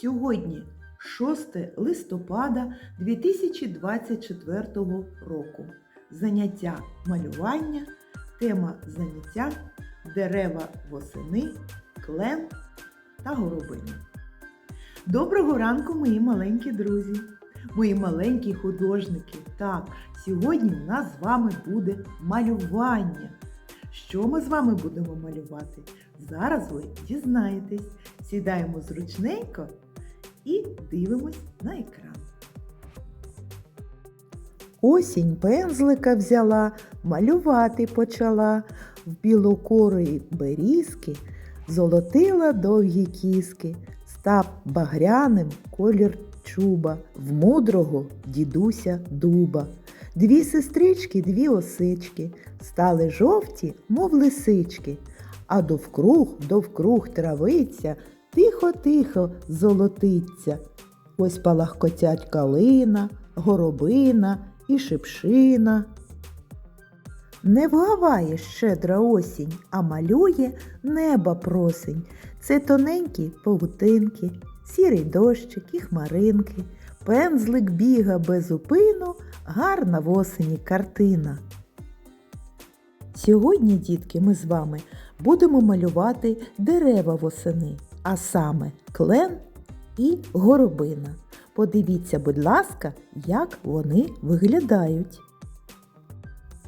Сьогодні 6 листопада 2024 року. Заняття малювання, тема заняття дерева восени, клен та горобина. Доброго ранку, мої маленькі друзі, мої маленькі художники. Так, сьогодні у нас з вами буде малювання. Що ми з вами будемо малювати? Зараз ви дізнаєтесь. Сідаємо зручненько і дивимось на екран. Осінь пензлика взяла, малювати почала, в білокорої берізки золотила довгі кіски, став багряним колір чуба, в мудрого дідуся дуба. Дві сестрички, дві осички, стали жовті, мов лисички, а довкруг, довкруг травиця, тихо-тихо золотиться. Ось палахкотять калина, горобина і шипшина. Не вгаває щедра осінь, а малює неба просень. Це тоненькі павутинки, сірий дощик і хмаринки. Пензлик біга без упину, гарна в осені картина. Сьогодні, дітки, ми з вами будемо малювати дерева восени, а саме клен і горобина. Подивіться, будь ласка, як вони виглядають.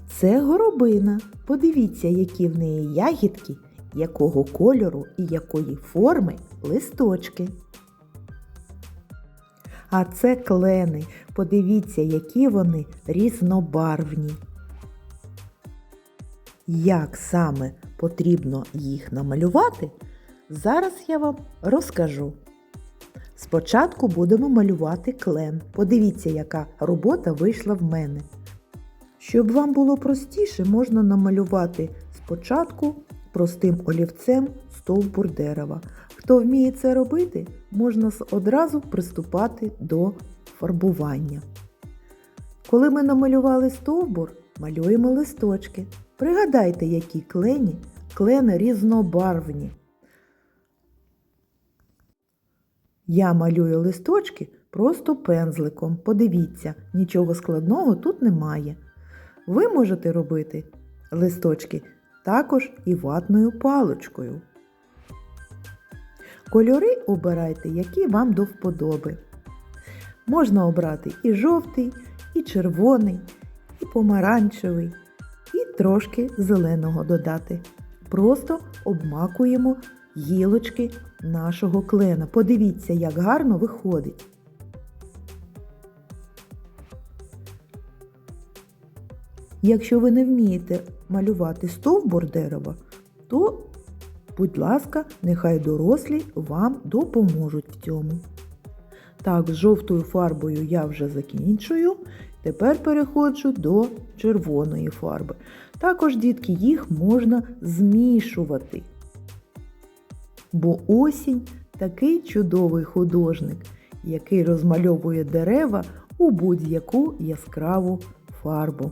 Це горобина. Подивіться, які в неї ягідки, якого кольору і якої форми листочки. А це клени. Подивіться, які вони різнобарвні. Як саме потрібно їх намалювати, зараз я вам розкажу. Спочатку будемо малювати клен. Подивіться, яка робота вийшла в мене. Щоб вам було простіше, можна намалювати спочатку простим олівцем стовбур дерева. Хто вміє це робити, можна одразу приступати до фарбування. Коли ми намалювали стовбур, малюємо листочки. Пригадайте, які клені, клени різнобарвні. Я малюю листочки просто пензликом. Подивіться, нічого складного тут немає. Ви можете робити листочки також і ватною паличкою. Кольори обирайте, які вам до вподоби. Можна обрати і жовтий, і червоний, і помаранчевий, і трошки зеленого додати. Просто обмакуємо гілочки нашого клена. Подивіться, як гарно виходить. Якщо ви не вмієте малювати стовбур дерева, то, будь ласка, нехай дорослі вам допоможуть в цьому. Так, з жовтою фарбою я вже закінчую. Тепер переходжу до червоної фарби. Також, дітки, їх можна змішувати. Бо осінь такий чудовий художник, який розмальовує дерева у будь-яку яскраву фарбу.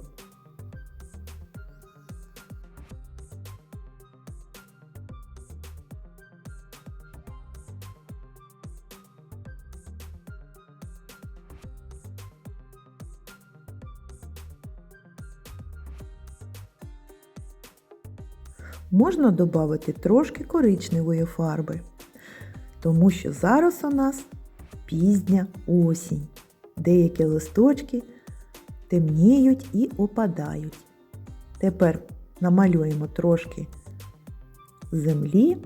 Можна додати трошки коричневої фарби, тому що зараз у нас пізня осінь. Деякі листочки темніють і опадають. Тепер намалюємо трошки землі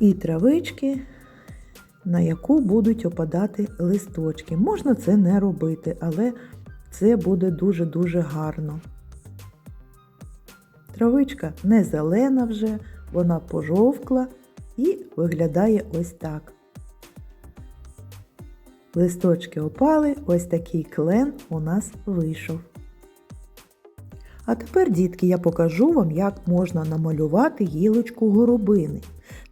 і травички, на яку будуть опадати листочки. Можна це не робити, але це буде дуже-дуже гарно. Травичка не зелена вже, вона пожовкла і виглядає ось так. Листочки опали, ось такий клен у нас вийшов. А тепер, дітки, я покажу вам, як можна намалювати гілочку горобини.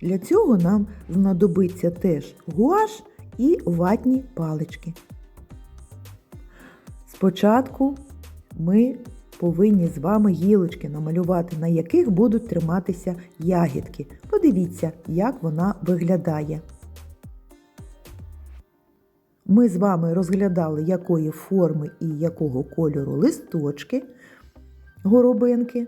Для цього нам знадобиться теж гуаш і ватні палички. Спочатку ми повинні з вами гілочки намалювати, на яких будуть триматися ягідки. Подивіться, як вона виглядає. ми з вами розглядали, якої форми і якого кольору листочки горобинки.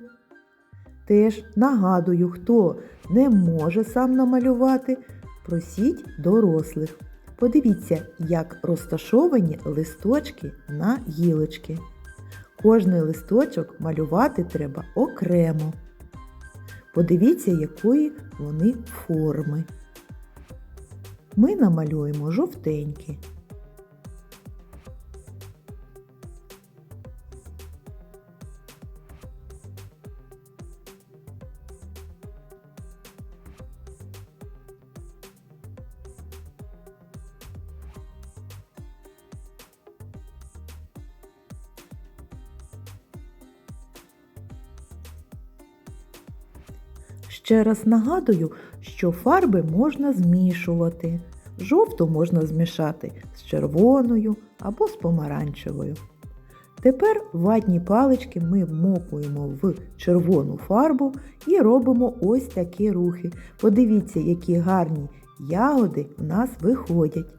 Теж нагадую, хто не може сам намалювати, просіть дорослих. Подивіться, як розташовані листочки на гілочки. Кожний листочок малювати треба окремо. Подивіться, якої вони форми. Ми намалюємо жовтенькі. Ще раз нагадую, що фарби можна змішувати. Жовту можна змішати з червоною або з помаранчевою. Тепер ватні палички ми вмокуємо в червону фарбу і робимо ось такі рухи. Подивіться, які гарні ягоди в нас виходять.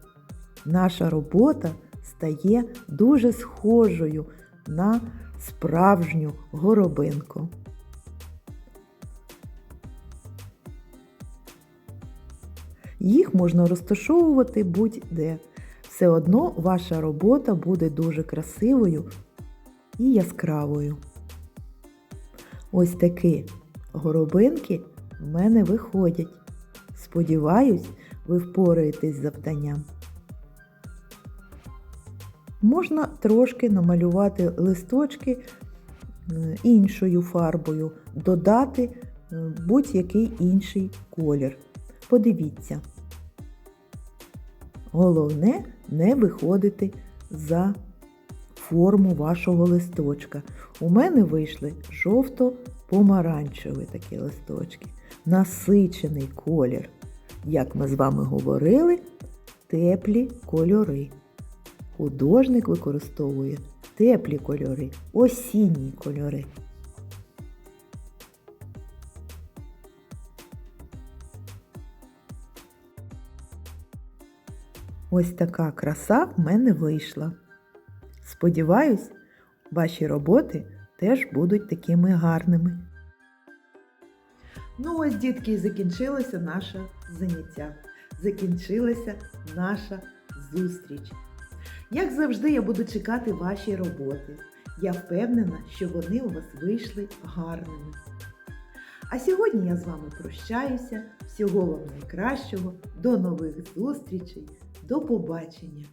Наша робота стає дуже схожою на справжню горобинку. Їх можна розташовувати будь-де. Все одно ваша робота буде дуже красивою і яскравою. Ось такі горобинки в мене виходять. Сподіваюсь, ви впораєтесь з завданням. Можна трошки намалювати листочки е, іншою фарбою, додати е, будь-який інший колір. Подивіться. Головне не виходити за форму вашого листочка. У мене вийшли жовто-помаранчеві такі листочки. Насичений колір. Як ми з вами говорили, теплі кольори. Художник використовує теплі кольори, осінні кольори. Ось така краса в мене вийшла. Сподіваюсь, ваші роботи теж будуть такими гарними. Ну ось, дітки, і закінчилося наше заняття. Закінчилася наша зустріч. Як завжди, я буду чекати ваші роботи. Я впевнена, що вони у вас вийшли гарними. А сьогодні я з вами прощаюся. Всього вам найкращого, до нових зустрічей, до побачення!